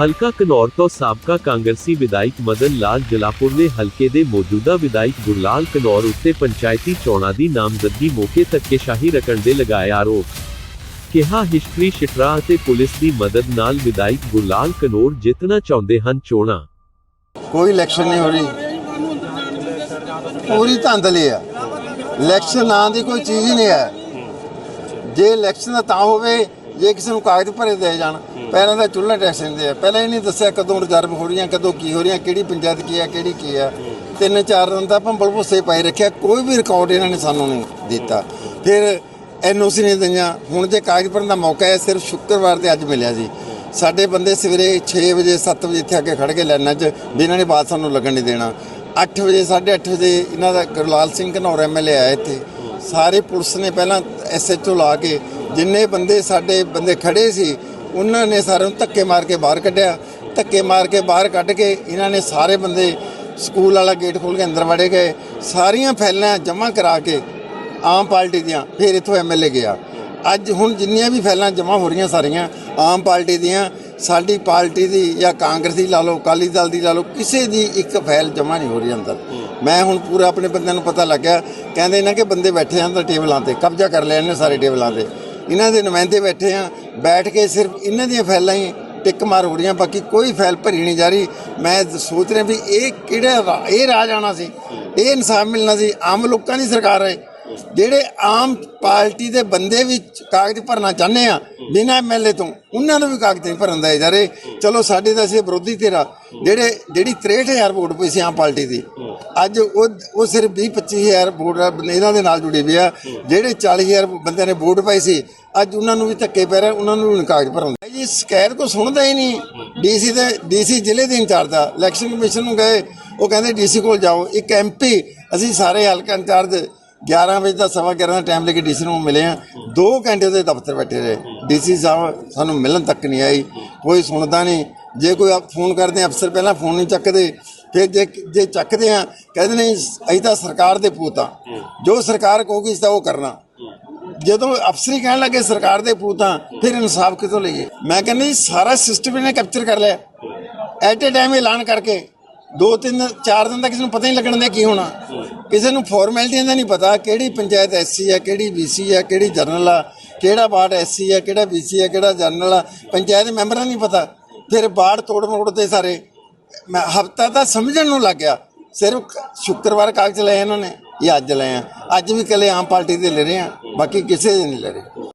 ਹਲਕਾ ਕਨੌਰ ਤੋਂ ਸਾਬਕਾ ਕਾਂਗਰਸੀ ਵਿਧਾਇਕ ਮਦਨ ਲਾਲ ਜਲਾਪੁਰ ਨੇ ਹਲਕੇ ਦੇ ਮੌਜੂਦਾ ਵਿਧਾਇਕ ਗੁਰਲਾਲ ਕਨੌਰ ਉੱਤੇ ਪੰਚਾਇਤੀ ਚੋਣਾਂ ਦੀ ਨਾਮਜ਼ਦਗੀ ਮੌਕੇ ਧੱਕੇਸ਼ਾਹੀ ਰਕਣ ਦੇ ਲਗਾਏ ਆਰੋਪ। ਕਿਹਾ, ਹਿਸਟਰੀ, ਸ਼ਟਰਾ ਅਤੇ ਪੁਲਿਸ ਦੀ ਮਦਦ ਨਾਲ ਵਿਧਾਇਕ ਗੁਰਲਾਲ ਕਨੌਰ ਜਿੱਤਣਾ ਚਾਹੁੰਦੇ ਹਨ ਚੋਣਾਂ। ਕੋਈ ਇਲੈਕਸ਼ਨ ਨਹੀਂ ਹੋ ਰਹੀ। ਪੂਰੀ ਧਾਂਦਲੀ ਆ। ਇਲੈਕਸ਼ਨ ਨਾਂ ਦੀ ਕੋਈ ਚੀਜ਼ ਹੀ ਨਹੀਂ ਹੈ। ਜੇ ਇਲੈਕਸ਼ਨ ਤਾਂ ਹੋਵੇ, ਜੇ ਕਿਸੇ ਨੂੰ ਕਾਗਜ਼ ਭਰੇ ਦੇ ਜਾਣ ਪਹਿਲਾਂ ਤਾਂ ਚੁੱਲ੍ਹਾ ਟੈਕਸ ਦਿੰਦੇ ਆ। ਪਹਿਲਾਂ ਇਹ ਨਹੀਂ ਦੱਸਿਆ ਕਦੋਂ ਰਿਜ਼ਰਵ ਹੋ ਰਹੀਆਂ, ਕਦੋਂ ਕੀ ਹੋ ਰਹੀਆਂ, ਕਿਹੜੀ ਪੰਚਾਇਤ ਕੀ ਆ, ਕਿਹੜੀ ਕੀ ਆ। ਤਿੰਨ ਚਾਰ ਦਿਨ ਦਾ ਭੰਬਲ ਭੁੱਸੇ ਪਾਈ ਰੱਖਿਆ, ਕੋਈ ਵੀ ਰਿਕਾਰਡ ਇਹਨਾਂ ਨੇ ਸਾਨੂੰ ਨਹੀਂ ਦਿੱਤਾ। ਫਿਰ ਐਨਓਸੀ ਨਹੀਂ ਦਈਆਂ। ਹੁਣ ਜੇ ਕਾਗਜ਼ ਭਰਨ ਦਾ ਮੌਕਾ ਹੈ, ਸਿਰਫ ਸ਼ੁੱਕਰਵਾਰ ਤੇ ਅੱਜ ਮਿਲਿਆ ਜੀ। ਸਾਡੇ ਬੰਦੇ ਸਵੇਰੇ 6 ਵਜੇ 7 ਵਜੇ ਇੱਥੇ ਆ ਕੇ ਖੜ ਕੇ ਲੈਣਾ 'ਚ ਵੀ ਇਹਨਾਂ ਨੇ ਬਾਤ ਸਾਨੂੰ ਲੱਗਣ ਨਹੀਂ ਦੇਣਾ। 8 ਵਜੇ 8:30 ਵਜੇ ਇਹਨਾਂ ਦਾ ਗੁਰਲਾਲ ਸਿੰਘ ਘਨੌਰ ਐਮਐਲਏ ਆਇਆ ਇੱਥੇ। ਸਾਰੇ ਪੁਲਿਸ ਨੇ ਪਹਿਲਾਂ ਐਸਐਚਓ ਲਾ ਕੇ ਜਿੰਨੇ ਬੰਦੇ ਸਾਡੇ ਬੰਦੇ ਖੜੇ ਸੀ ਉਹਨਾਂ ਨੇ ਸਾਰਿਆਂ ਨੂੰ ਧੱਕੇ ਮਾਰ ਕੇ ਬਾਹਰ ਕੱਢਿਆ। ਧੱਕੇ ਮਾਰ ਕੇ ਬਾਹਰ ਕੱਢ ਕੇ ਇਹਨਾਂ ਨੇ ਸਾਰੇ ਬੰਦੇ ਸਕੂਲ ਵਾਲਾ ਗੇਟ ਖੋਲ ਕੇ ਅੰਦਰ ਵੜੇ ਗਏ। ਸਾਰੀਆਂ ਫੈਲਾਂ ਜਮ੍ਹਾਂ ਕਰਾ ਕੇ ਆਮ ਪਾਰਟੀ ਦੀਆਂ ਫਿਰ ਇੱਥੋਂ ਐਮਐਲਏ ਗਿਆ। ਅੱਜ ਹੁਣ ਜਿੰਨੀਆਂ ਵੀ ਫੈਲਾਂ ਜਮ੍ਹਾਂ ਹੋ ਰਹੀਆਂ ਸਾਰੀਆਂ ਆਮ ਪਾਰਟੀ ਦੀਆਂ, ਸਾਡੀ ਪਾਰਟੀ ਦੀ ਜਾਂ ਕਾਂਗਰਸ ਦੀ ਲਾ ਲਓ, ਅਕਾਲੀ ਦਲ ਦੀ ਲਾ ਲਓ, ਕਿਸੇ ਦੀ ਇੱਕ ਫੈਲ ਜਮ੍ਹਾਂ ਨਹੀਂ ਹੋ ਰਹੀ ਅੰਦਰ। ਮੈਂ ਹੁਣ ਪੂਰਾ ਆਪਣੇ ਬੰਦਿਆਂ ਨੂੰ ਪਤਾ ਲੱਗਿਆ, ਕਹਿੰਦੇ ਨਾ ਕਿ ਬੰਦੇ ਬੈਠੇ ਆ ਅੰਦਰ ਟੇਬਲਾਂ ਤੇ, ਕਬਜ਼ਾ ਕਰ ਲਿਆ ਇਹਨੇ ਸਾਰੇ ਟੇਬਲਾਂ ਤੇ। ਇਹਨਾਂ ਦੇ ਨੁਮਾਇੰਦੇ ਬੈਠੇ ਆ, ਬੈਠ ਕੇ ਸਿਰਫ ਇਹਨਾਂ ਦੀਆਂ ਫੈਲਾਂ ਹੀ ਟਿੱਕ ਮਾਰ ਹੋ ਰਹੀਆਂ, ਬਾਕੀ ਕੋਈ ਫੈਲ ਭਰੀ ਨਹੀਂ ਜਾ ਰਹੀ। ਮੈਂ ਸੋਚ ਰਿਹਾ ਵੀ ਇਹ ਕਿਹੜਾ ਰਾ- ਇਹ ਰਾਜ ਆਣਾ ਸੀ, ਇਹ ਇਨਸਾਫ ਮਿਲਣਾ ਸੀ, ਆਮ ਲੋਕਾਂ ਦੀ ਸਰਕਾਰ ਹੈ। ਜਿਹੜੇ ਆਮ ਪਾਰਟੀ ਦੇ ਬੰਦੇ ਵੀ ਕਾਗਜ਼ ਭਰਨਾ ਚਾਹੁੰਦੇ ਆ, ਬਿਨਾਂ ਐਮਐਲਏ ਤੋਂ, ਉਹਨਾਂ ਨੂੰ ਵੀ ਕਾਗਜ਼ ਨਹੀਂ ਭਰਨ ਦਾ ਜਾ ਰਹੇ। ਚਲੋ, ਸਾਡੇ ਤਾਂ ਅਸੀਂ ਵਿਰੋਧੀ ਤੇਰਾ ਜਿਹੜੇ, ਜਿਹੜੀ 63000 ਵੋਟ ਪਈ ਸੀ ਆਮ ਪਾਰਟੀ ਦੀ ਅੱਜ ਉਹ ਉਹ ਸਿਰਫ 20 25000 ਵੋਟ ਇਹਨਾਂ ਦੇ ਨਾਲ ਜੁੜੇ ਹੋਏ ਆ। ਜਿਹੜੇ 40000 ਬੰਦਿਆਂ ਨੇ ਵੋਟ ਪਾਈ ਸੀ, ਅੱਜ ਉਹਨਾਂ ਨੂੰ ਵੀ ਧੱਕੇ ਪੈ ਰਹੇ ਉਹਨਾਂ ਨੂੰ ਵੀ ਕਾਗਜ਼ ਭਰਾਉਂਦੇ ਜੀ, ਸ਼ਿਕਾਇਤ ਕੋ ਸੁਣਦਾ ਹੀ ਨਹੀਂ। ਡੀਸੀ ਦੇ, ਡੀਸੀ ਜ਼ਿਲ੍ਹੇ ਦੇ ਇੰਚਾਰਜ ਦਾ ਇਲੈਕਸ਼ਨ ਕਮਿਸ਼ਨ ਨੂੰ ਗਏ, ਉਹ ਕਹਿੰਦੇ ਡੀਸੀ ਕੋਲ ਜਾਓ। ਇੱਕ ਐਮਪੀ ਅਸੀਂ ਸਾਰੇ ਹਲਕਾ ਇੰਚਾਰਜ 11 ਵਜੇ ਦਾ ਸਵਾ 11 ਦਾ ਟਾਈਮ ਲੈ ਕੇ ਡੀਸੀ ਨੂੰ ਮਿਲੇ ਆ। 2 ਘੰਟੇ ਦੇ ਦਫ਼ਤਰ ਬੈਠੇ ਰਹੇ। ਡੀਸੀ ਸਾਹਿਬ ਸਾਨੂੰ ਮਿਲਣ ਤੱਕ ਨਹੀਂ ਆਈ ਕੋਈ ਸੁਣਦਾ ਨਹੀਂ। ਜੇ ਕੋਈ ਫੋਨ ਕਰਦੇ ਅਫਸਰ ਪਹਿਲਾਂ ਫੋਨ ਨਹੀਂ ਚੱਕਦੇ। ਫਿਰ ਜੇ ਜੇ ਚੱਕਦੇ ਆ, ਕਹਿੰਦੇ ਨਹੀਂ ਅਸੀਂ ਤਾਂ ਸਰਕਾਰ ਦੇ ਪੂਤ ਆ। ਜੋ ਸਰਕਾਰ ਕਹੂਗੀ ਅਸੀਂ ਤਾਂ ਉਹ ਕਰਨਾ। ਜਦੋਂ ਅਫਸਰੀ ਕਹਿਣ ਲੱਗੇ ਸਰਕਾਰ ਦੇ ਪੂਤਾਂ ਫਿਰ ਇਨਸਾਫ ਕਿੱਥੋਂ ਲਈਏ? ਮੈਂ ਕਹਿੰਦਾ ਜੀ, ਸਾਰਾ ਸਿਸਟਮ ਇਹਨੇ ਕੈਪਚਰ ਕਰ ਲਿਆ। ਐਟ ਏ ਟਾਈਮ ਐਲਾਨ ਕਰਕੇ, ਦੋ ਤਿੰਨ, ਚਾਰ ਦਿਨ ਦਾ ਕਿਸੇ ਨੂੰ ਪਤਾ ਹੀ ਲੱਗਣ ਦਾ ਕੀ ਹੋਣਾ। ਕਿਸੇ ਨੂੰ ਫਾਰਮੈਲਿਟੀਆਂ ਦਾ ਨਹੀਂ ਪਤਾ ਕਿਹੜੀ ਪੰਚਾਇਤ ਐਸਸੀ ਆ, ਕਿਹੜੀ ਬੀਸੀ ਆ, ਕਿਹੜੀ ਜਨਰਲ ਆ, ਕਿਹੜਾ ਵਾਰਡ ਐਸਸੀ ਆ, ਕਿਹੜਾ ਬੀਸੀ ਆ, ਕਿਹੜਾ ਜਨਰਲ ਆ। ਪੰਚਾਇਤ ਦੇ ਮੈਂਬਰਾਂ ਨੂੰ ਨਹੀਂ ਪਤਾ। ਫਿਰ ਵਾਰਡ ਤੋੜ ਮੋੜ ਤੇ ਸਾਰੇ। ਮੈਂ ਹਫਤਾ ਤਾਂ ਸਮਝਣ ਨੂੰ ਲੱਗ ਗਿਆ। ਸਿਰਫ ਸ਼ੁੱਕਰਵਾਰ ਕਾਗਜ਼ ਲਏ ਇਹਨਾਂ ਨੇ, ਇਹ ਅੱਜ ਲਏ ਆ। ਅੱਜ ਵੀ ਕੱਲੇ ਆਮ ਪਾਰਟੀ ਦੇ ਲੈ ਰਹੇ ਆ, ਬਾਕੀ ਕਿਸੇ ਦੇ ਨਹੀਂ ਲੈ ਰਹੇ